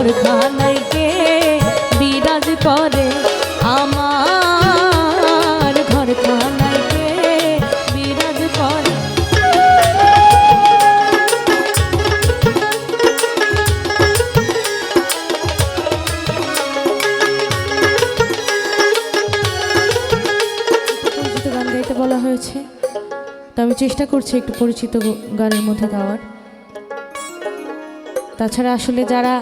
ঘরখানাইকে বিরাজ করে আমার। ঘরখানাইকে বিরাজ করে। গান গাইতে বলা হয়েছে, তো আমি চেষ্টা করছি একটু পরিচিত গানের মধ্যে গাওয়ার। তাছাড়া আসলে যারা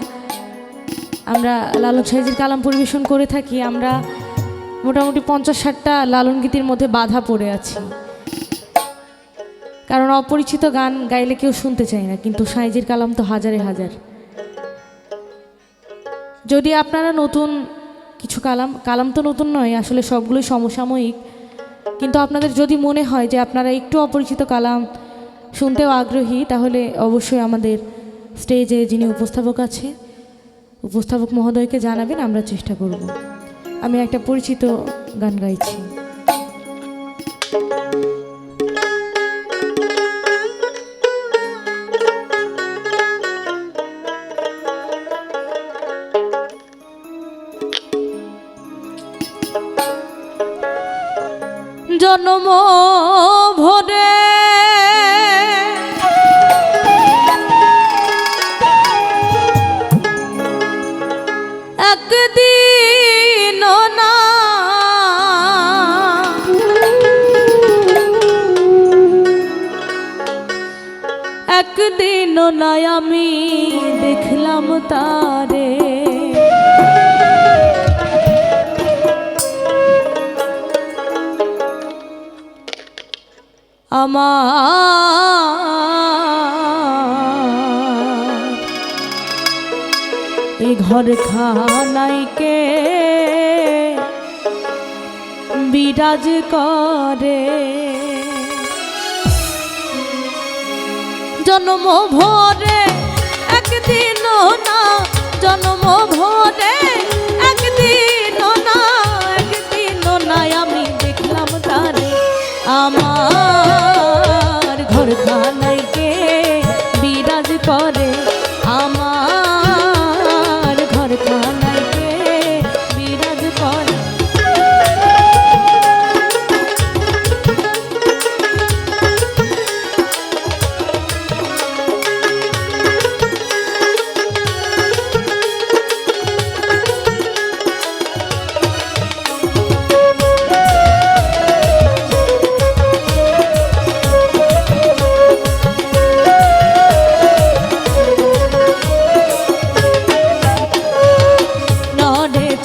আমরা লালন সাইজের কালাম পরিবেশন করে থাকি। আমরা মোটামুটি পঞ্চাশ ষাটটা লালন গীতির মধ্যে বাধা পড়ে আছি। কারণ অপরিচিত গান গাইলে কেউ শুনতে চায় না, কিন্তু সাইজের কালাম তো হাজারে হাজার। যদি আপনারা নতুন কিছু কালাম কালাম তো নতুন নয়, আসলে সবগুলোই সমসাময়িক। কিন্তু আপনাদের যদি মনে হয় যে আপনারা একটু অপরিচিত কালাম শুনতেও আগ্রহী, তাহলে অবশ্যই আমাদের স্টেজে যিনি উপস্থাপক আছে উপস্থাপক মহোদয়কে জানাবেন আমরা চেষ্টা করব। আমি একটা পরিচিত গান গাইছি। একদিন নাই আমি দেখলাম তারে। আমার এই ঘর খানাইকে বিরাজ করে? জন্ম ভরে একদিন না জন্ম ভরে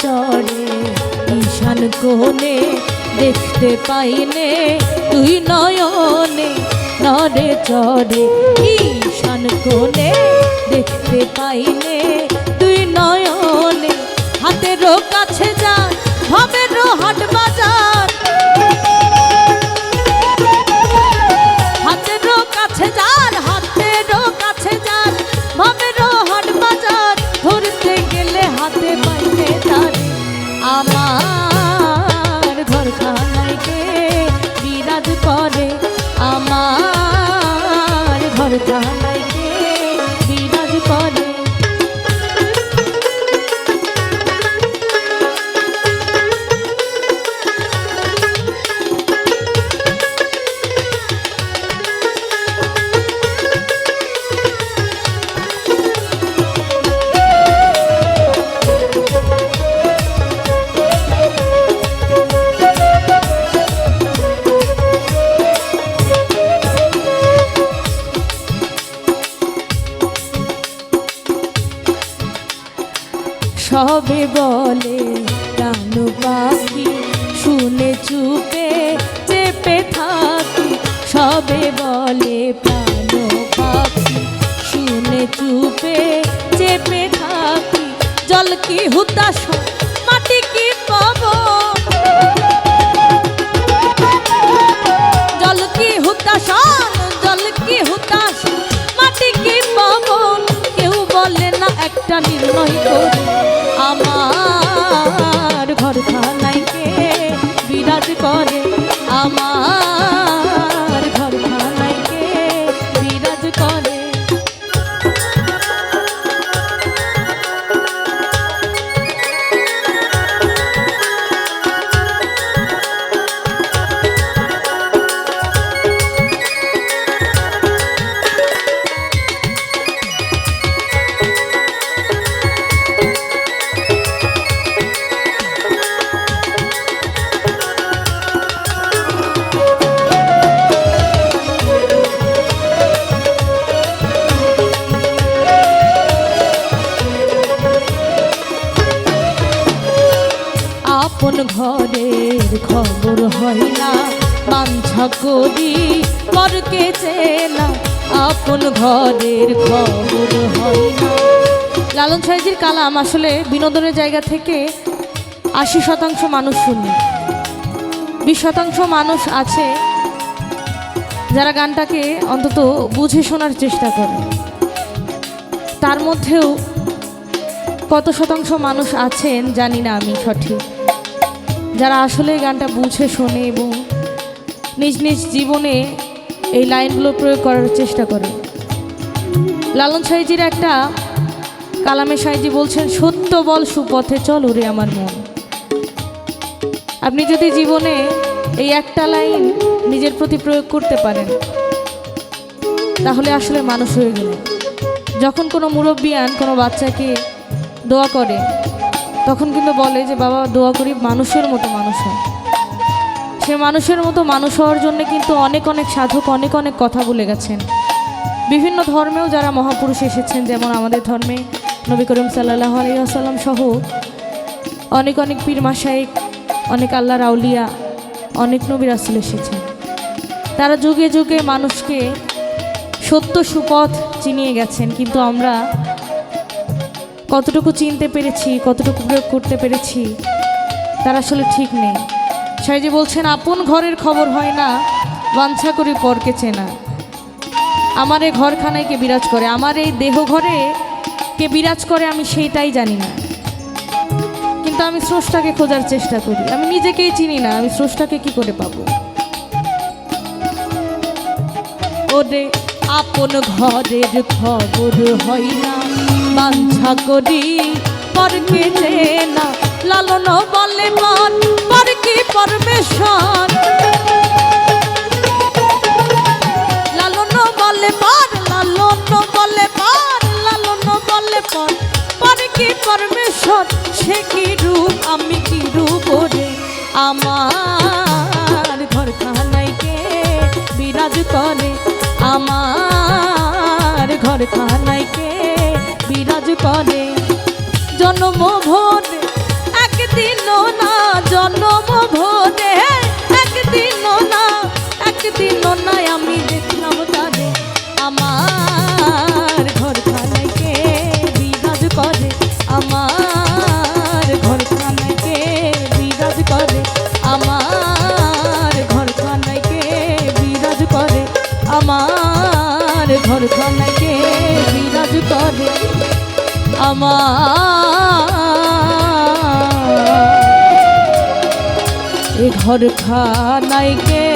চড়ে, ঈশান কোণে দেখতে পাইনে তুই নয়নে নরে চড়ে, ঈশান কোণে দেখতে পাইনে তুই নয়নে হাতেরও কাছে যা সবে বলে প্রাণ পাখি, শুনে চুপে চেপে থাকি। সবে বলে প্রাণ পাখি, শুনে চুপে চেপে থাকি। জল কি হুতাশ, মাটি কি পাবো জল কি হুতাশন জল কি হুতাশ, মাটি কি পবন? কেউ বলে না একটা নির্ণয় করে করে আমার আপন ঘরের খবর হয় না। বাঞ্ছা করি পরকে চেনা, আপন ঘরের খবর হয় না। লালন সাহেজির কালাম আসলে বিনোদনের জায়গা থেকে আশি শতাংশ মানুষ শুনি। বিশ শতাংশ মানুষ আছে যারা গানটাকে অন্তত বুঝে শোনার চেষ্টা করে। তার মধ্যেও কত শতাংশ মানুষ আছেন জানি না আমি সঠিক। যারা আসলে গানটা বুঝে, শোনে এবং নিজ নিজ জীবনে এই লাইনগুলো প্রয়োগ করার চেষ্টা করে। লালন সাইজির একটা কালামে সাইজি বলছেন, সত্য বল সুপথে চল ওরে আমার মন। আপনি যদি জীবনে এই একটা লাইন নিজের প্রতি প্রয়োগ করতে পারেন, তাহলে আসলে মানুষ হয়ে গেলেন। যখন কোনো মুরব্বিয়ান কোনো বাচ্চাকে দোয়া করে তখন কিন্তু বলে যে, বাবা, দোয়া করি মানুষের মতো মানুষ হয় সে মানুষের মতো মানুষ হওয়ার জন্য কিন্তু অনেক অনেক সাধক অনেক অনেক কথা বলে গেছেন। বিভিন্ন ধর্মেও যারা মহাপুরুষ এসেছেন, যেমন আমাদের ধর্মে নবী করিম সাল্লাহ আলিয়াসাল্লাম সহ অনেক অনেক পীর মাসাইক অনেক আল্লাহ রাউলিয়া অনেক নবী রাসুল এসেছেন। তারা যুগে যুগে মানুষকে সত্য সুপথ চিনিয়ে গেছেন। কিন্তু আমরা কতটুকু চিনতে পেরেছি, কতটুকু প্রয়োগ করতে পেরেছি, তার আসলে ঠিক নেই। সাইজি বলছেন, আপন ঘরের খবর হয় না, বাঞ্ছা করি পরকে চেনা। আমার এই ঘরখানায় কে বিরাজ করে, আমার এই দেহ ঘরে কে বিরাজ করে আমি সেইটাই জানি না। কিন্তু আমি স্রষ্টাকে খোঁজার চেষ্টা করি। আমি নিজেকেই চিনি না, আমি স্রষ্টাকে কি করে পাবো? ওরে আপন ঘরের খবর হয় না। বাঞ্ছা করি পরকে না। লালন বলে মন, পর কি পরমেশ্বর? লালন লালন লালন কি পরমেশ্বর? সে কি রূপ, আমি কি রূপ রে? আমার আমার ঘর খানাই কে বিরাজ করে। জন্ম ভোট একদিন না জন্ম ভোরে আমার। এ ঘর খানাইকে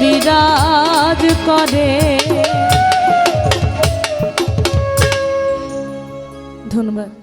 বিরাজ করে। ধন্যবাদ।